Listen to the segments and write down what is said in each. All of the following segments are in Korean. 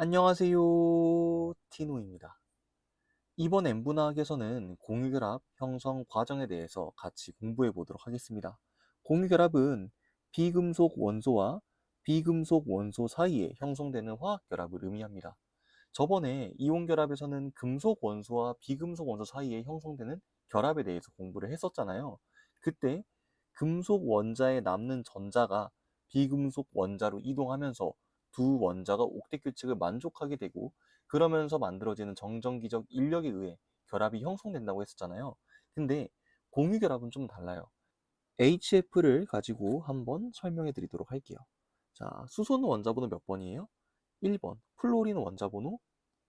안녕하세요. 티노입니다. 이번 N분화학에서는 공유결합 형성 과정에 대해서 같이 공부해 보도록 하겠습니다. 공유결합은 비금속 원소와 비금속 원소 사이에 형성되는 화학결합을 의미합니다. 저번에 이온결합에서는 금속 원소와 비금속 원소 사이에 형성되는 결합에 대해서 공부를 했었잖아요. 그때 금속 원자에 남는 전자가 비금속 원자로 이동하면서 두 원자가 옥텟 규칙을 만족하게 되고 그러면서 만들어지는 정전기적 인력에 의해 결합이 형성된다고 했었잖아요. 근데 공유 결합은 좀 달라요. HF를 가지고 한번 설명해 드리도록 할게요. 자, 수소는 원자번호 몇 번이에요? 1번. 플로린 원자번호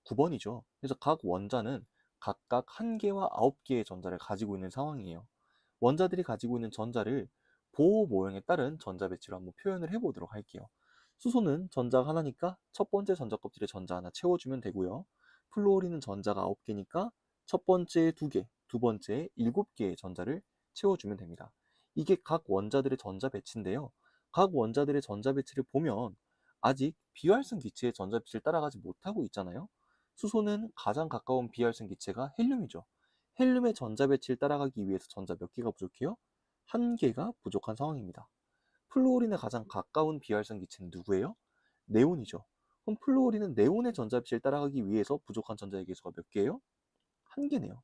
9번이죠. 그래서 각 원자는 각각 한 개와 아홉 개의 전자를 가지고 있는 상황이에요. 원자들이 가지고 있는 전자를 보호 모형에 따른 전자 배치로 한번 표현을 해보도록 할게요. 수소는 전자가 하나니까 첫 번째 전자 껍질에 전자 하나 채워주면 되고요. 플로리는 전자가 9개니까 첫 번째 2개, 두 번째 7개의 전자를 채워주면 됩니다. 이게 각 원자들의 전자 배치인데요. 각 원자들의 전자 배치를 보면 아직 비활성 기체의 전자 배치를 따라가지 못하고 있잖아요. 수소는 가장 가까운 비활성 기체가 헬륨이죠. 헬륨의 전자 배치를 따라가기 위해서 전자 몇 개가 부족해요? 한 개가 부족한 상황입니다. 플루오린에 가장 가까운 비활성 기체는 누구예요? 네온이죠. 그럼 플루오린은 네온의 전자빛을 따라가기 위해서 부족한 전자의 개수가 몇 개예요? 한 개네요.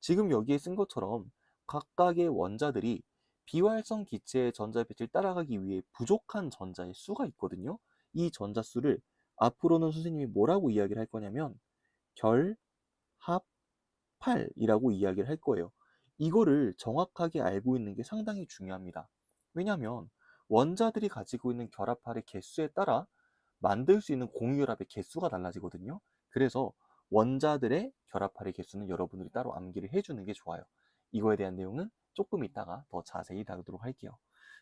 지금 여기에 쓴 것처럼 각각의 원자들이 비활성 기체의 전자빛을 따라가기 위해 부족한 전자의 수가 있거든요. 이 전자 수를 앞으로는 선생님이 뭐라고 이야기를 할 거냐면 결, 합, 팔이라고 이야기를 할 거예요. 이거를 정확하게 알고 있는 게 상당히 중요합니다. 왜냐하면 원자들이 가지고 있는 결합할의 개수에 따라 만들 수 있는 공유결합의 개수가 달라지거든요. 그래서 원자들의 결합할의 개수는 여러분들이 따로 암기를 해주는 게 좋아요. 이거에 대한 내용은 조금 이따가 더 자세히 다루도록 할게요.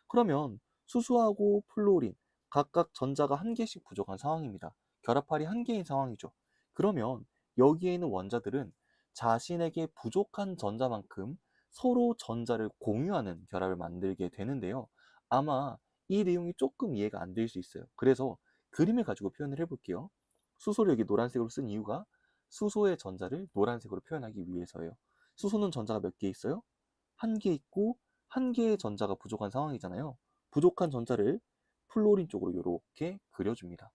그러면 수소하고 플로린 각각 전자가 한 개씩 부족한 상황입니다. 결합할이 한 개인 상황이죠. 그러면 여기에 있는 원자들은 자신에게 부족한 전자만큼 서로 전자를 공유하는 결합을 만들게 되는데요. 아마 이 내용이 조금 이해가 안 될 수 있어요. 그래서 그림을 가지고 표현을 해볼게요. 수소를 여기 노란색으로 쓴 이유가 수소의 전자를 노란색으로 표현하기 위해서예요. 수소는 전자가 몇 개 있어요? 한 개 있고 한 개의 전자가 부족한 상황이잖아요. 부족한 전자를 플로린 쪽으로 이렇게 그려줍니다.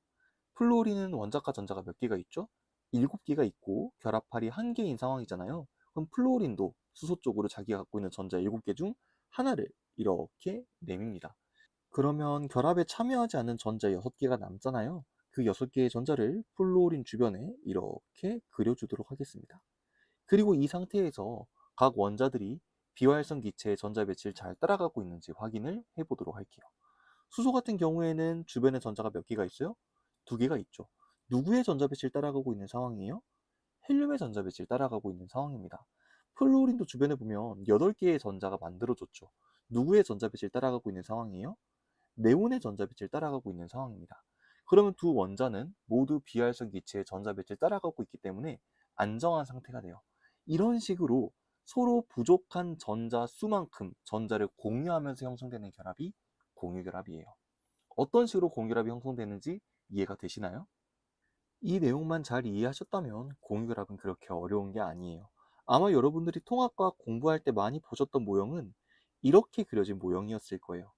플로린은 원자과 전자가 몇 개가 있죠? 7개가 있고 결합할이 한 개인 상황이잖아요. 그럼 플로린도 수소 쪽으로 자기가 갖고 있는 전자 7개 중 하나를 이렇게 내밉니다. 그러면 결합에 참여하지 않는 전자 6개가 남잖아요. 그 6개의 전자를 플로린 주변에 이렇게 그려주도록 하겠습니다. 그리고 이 상태에서 각 원자들이 비활성 기체의 전자 배치를 잘 따라가고 있는지 확인을 해보도록 할게요. 수소 같은 경우에는 주변에 전자가 몇 개가 있어요? 두 개가 있죠. 누구의 전자 배치를 따라가고 있는 상황이에요? 헬륨의 전자 배치를 따라가고 있는 상황입니다. 플로린도 주변에 보면 8개의 전자가 만들어졌죠. 누구의 전자빛을 따라가고 있는 상황이에요? 네온의 전자빛을 따라가고 있는 상황입니다. 그러면 두 원자는 모두 비활성 기체의 전자빛을 따라가고 있기 때문에 안정한 상태가 돼요. 이런 식으로 서로 부족한 전자 수만큼 전자를 공유하면서 형성되는 결합이 공유결합이에요. 어떤 식으로 공유결합이 형성되는지 이해가 되시나요? 이 내용만 잘 이해하셨다면 공유결합은 그렇게 어려운 게 아니에요. 아마 여러분들이 통합과학 공부할 때 많이 보셨던 모형은 이렇게 그려진 모형이었을 거예요.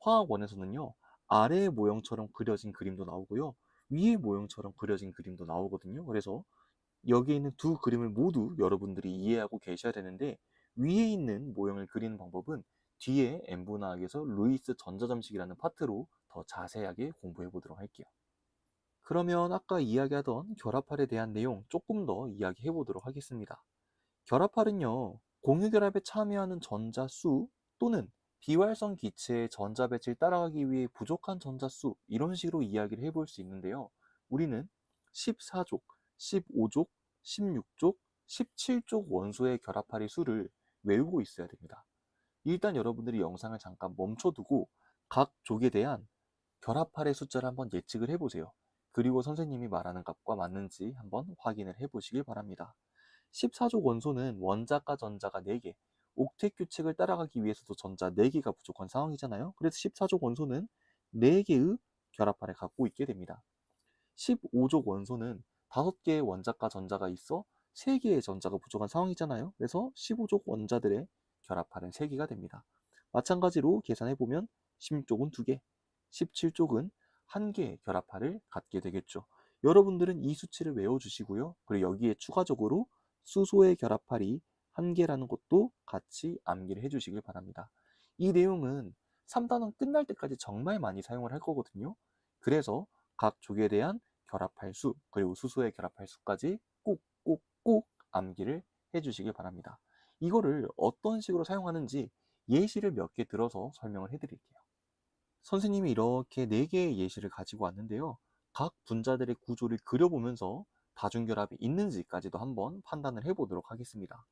화학원에서는요, 아래의 모형처럼 그려진 그림도 나오고요, 위의 모형처럼 그려진 그림도 나오거든요. 그래서 여기에 있는 두 그림을 모두 여러분들이 이해하고 계셔야 되는데, 위에 있는 모형을 그리는 방법은 뒤에 N분화학에서 루이스 전자점식이라는 파트로 더 자세하게 공부해 보도록 할게요. 그러면 아까 이야기하던 결합할에 대한 내용 조금 더 이야기해 보도록 하겠습니다. 결합할은요, 공유결합에 참여하는 전자 수 또는 비활성 기체의 전자 배치를 따라가기 위해 부족한 전자 수 이런 식으로 이야기를 해볼 수 있는데요. 우리는 14족, 15족, 16족, 17족 원소의 결합할의 수를 외우고 있어야 됩니다. 일단 여러분들이 영상을 잠깐 멈춰두고 각 족에 대한 결합할의 숫자를 한번 예측을 해보세요. 그리고 선생님이 말하는 값과 맞는지 한번 확인을 해보시길 바랍니다. 14족 원소는 원자과 전자가 4개, 옥텟 규칙을 따라가기 위해서도 전자 4개가 부족한 상황이잖아요. 그래서 14족 원소는 4개의 결합판을 갖고 있게 됩니다. 15족 원소는 5개의 원자과 전자가 있어 3개의 전자가 부족한 상황이잖아요. 그래서 15족 원자들의 결합할은 3개가 됩니다. 마찬가지로 계산해보면 16쪽은 2개, 17쪽은 1개의 결합할을 갖게 되겠죠. 여러분들은 이 수치를 외워주시고요. 그리고 여기에 추가적으로 수소의 결합할이 1개라는 것도 같이 암기를 해주시길 바랍니다. 이 내용은 3단원 끝날 때까지 정말 많이 사용을 할 거거든요. 그래서 각 족에 대한 결합할 수, 그리고 수소의 결합할 수까지 꼭, 꼭, 꼭 암기를 해주시길 바랍니다. 이거를 어떤 식으로 사용하는지 예시를 몇 개 들어서 설명을 해드릴게요. 선생님이 이렇게 4개의 예시를 가지고 왔는데요. 각 분자들의 구조를 그려보면서 다중결합이 있는지까지도 한번 판단을 해보도록 하겠습니다.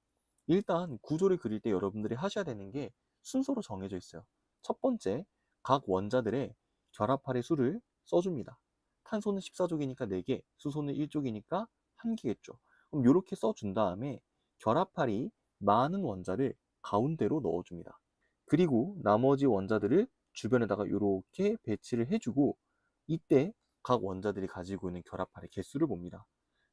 일단 구조를 그릴 때 여러분들이 하셔야 되는 게 순서로 정해져 있어요. 첫 번째, 각 원자들의 결합할의 수를 써줍니다. 탄소는 14족이니까 4개, 수소는 1족이니까 1개겠죠. 그럼 이렇게 써준 다음에 결합할이 많은 원자를 가운데로 넣어줍니다. 그리고 나머지 원자들을 주변에다가 이렇게 배치를 해주고 이때 각 원자들이 가지고 있는 결합할의 개수를 봅니다.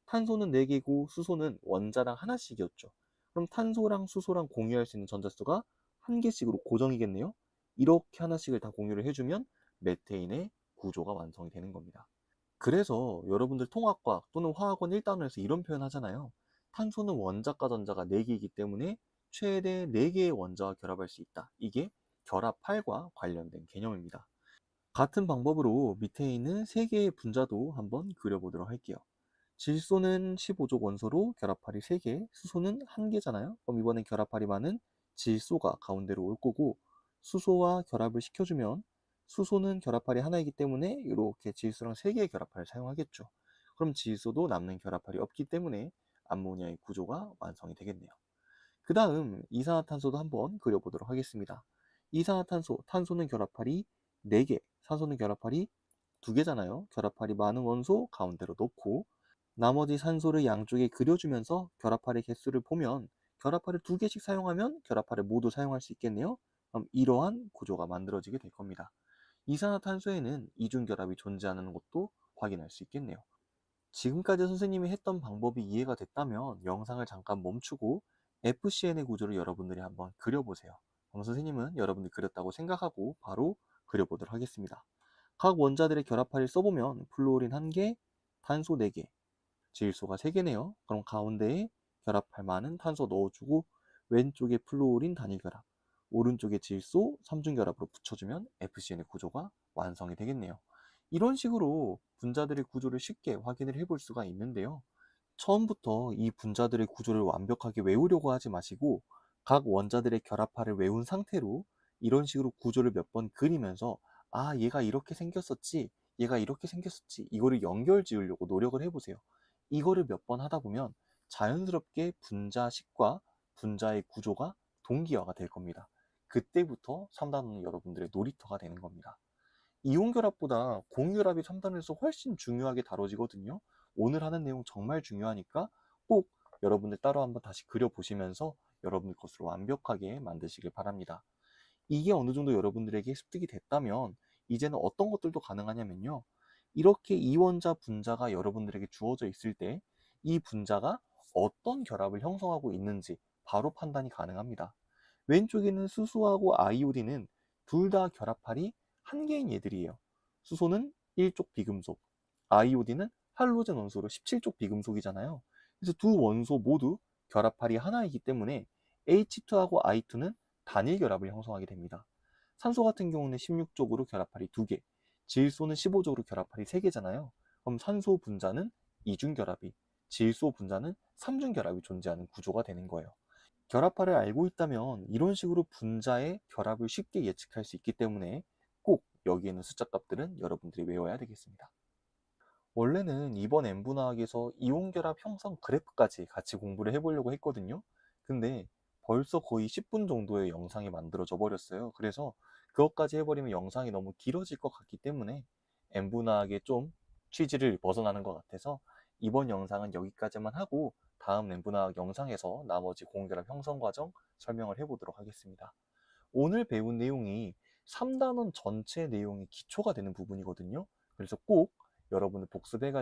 탄소는 4개고 수소는 원자당 하나씩이었죠. 그럼 탄소랑 수소랑 공유할 수 있는 전자수가 한 개씩으로 고정이겠네요. 이렇게 하나씩을 다 공유를 해주면 메테인의 구조가 완성이 되는 겁니다. 그래서 여러분들 통합과학 또는 화학원 1단원에서 이런 표현 하잖아요. 탄소는 원자과 전자가 4개이기 때문에 최대 4개의 원자와 결합할 수 있다. 이게 결합할과 관련된 개념입니다. 같은 방법으로 밑에 있는 3개의 분자도 한번 그려보도록 할게요. 질소는 15족 원소로 결합할이 3개, 수소는 1개잖아요. 그럼 이번엔 결합할이 많은 질소가 가운데로 올 거고 수소와 결합을 시켜주면 수소는 결합할이 하나이기 때문에 이렇게 질소랑 3개의 결합할을 사용하겠죠. 그럼 질소도 남는 결합할이 없기 때문에 암모니아의 구조가 완성이 되겠네요. 그 다음 이산화탄소도 한번 그려보도록 하겠습니다. 이산화탄소, 탄소는 결합할이 4개, 산소는 결합할이 2개잖아요. 결합할이 많은 원소 가운데로 놓고 나머지 산소를 양쪽에 그려주면서 결합할의 개수를 보면 결합할을 2개씩 사용하면 결합할을 모두 사용할 수 있겠네요. 그럼 이러한 구조가 만들어지게 될 겁니다. 이산화탄소에는 이중결합이 존재하는 것도 확인할 수 있겠네요. 지금까지 선생님이 했던 방법이 이해가 됐다면 영상을 잠깐 멈추고 FCN의 구조를 여러분들이 한번 그려보세요. 그럼 선생님은 여러분들이 그렸다고 생각하고 바로 그려보도록 하겠습니다. 각 원자들의 결합할을 써보면 플루오린 1개, 탄소 4개, 질소가 3개네요. 그럼 가운데에 결합할 많은 탄소 넣어주고 왼쪽에 플루오린 단일 결합, 오른쪽에 질소 3중 결합으로 붙여주면 FCN의 구조가 완성이 되겠네요. 이런 식으로 분자들의 구조를 쉽게 확인을 해볼 수가 있는데요. 처음부터 이 분자들의 구조를 완벽하게 외우려고 하지 마시고 각 원자들의 결합할을 외운 상태로 이런 식으로 구조를 몇 번 그리면서 아 얘가 이렇게 생겼었지 얘가 이렇게 생겼었지 이거를 연결 지으려고 노력을 해보세요. 이거를 몇 번 하다 보면 자연스럽게 분자식과 분자의 구조가 동기화가 될 겁니다. 그때부터 3단원은 여러분들의 놀이터가 되는 겁니다. 이온결합보다 공유결합이 3단원에서 훨씬 중요하게 다뤄지거든요. 오늘 하는 내용 정말 중요하니까 꼭 여러분들 따로 한번 다시 그려보시면서 여러분들 것으로 완벽하게 만드시길 바랍니다. 이게 어느 정도 여러분들에게 습득이 됐다면 이제는 어떤 것들도 가능하냐면요. 이렇게 이원자 분자가 여러분들에게 주어져 있을 때 이 분자가 어떤 결합을 형성하고 있는지 바로 판단이 가능합니다. 왼쪽에는 수소하고 아이오딘은 둘 다 결합할이 한 개인 얘들이에요. 수소는 1쪽 비금속, 아이오딘은 할로젠 원소로 17쪽 비금속이잖아요. 그래서 두 원소 모두 결합할이 하나이기 때문에 H2하고 I2는 단일 결합을 형성하게 됩니다. 산소 같은 경우는 16쪽으로 결합할이 2개, 질소는 15쪽으로 결합할이 3개잖아요. 그럼 산소 분자는 이중 결합이, 질소 분자는 삼중 결합이 존재하는 구조가 되는 거예요. 결합할을 알고 있다면 이런 식으로 분자의 결합을 쉽게 예측할 수 있기 때문에 꼭 여기에 있는 숫자 값들은 여러분들이 외워야 되겠습니다. 원래는 이번 N분화학에서 이온 결합 형성 그래프까지 같이 공부를 해보려고 했거든요. 근데 벌써 거의 10분 정도의 영상이 만들어져 버렸어요. 그래서 그것까지 해버리면 영상이 너무 길어질 것 같기 때문에 N분화학의 좀 취지를 벗어나는 것 같아서 이번 영상은 여기까지만 하고 다음 N분화학 영상에서 나머지 공결합 형성 과정 설명을 해보도록 하겠습니다. 오늘 배운 내용이 3단원 전체 내용이 기초가 되는 부분이거든요. 그래서 꼭 여러분들 복습해가지고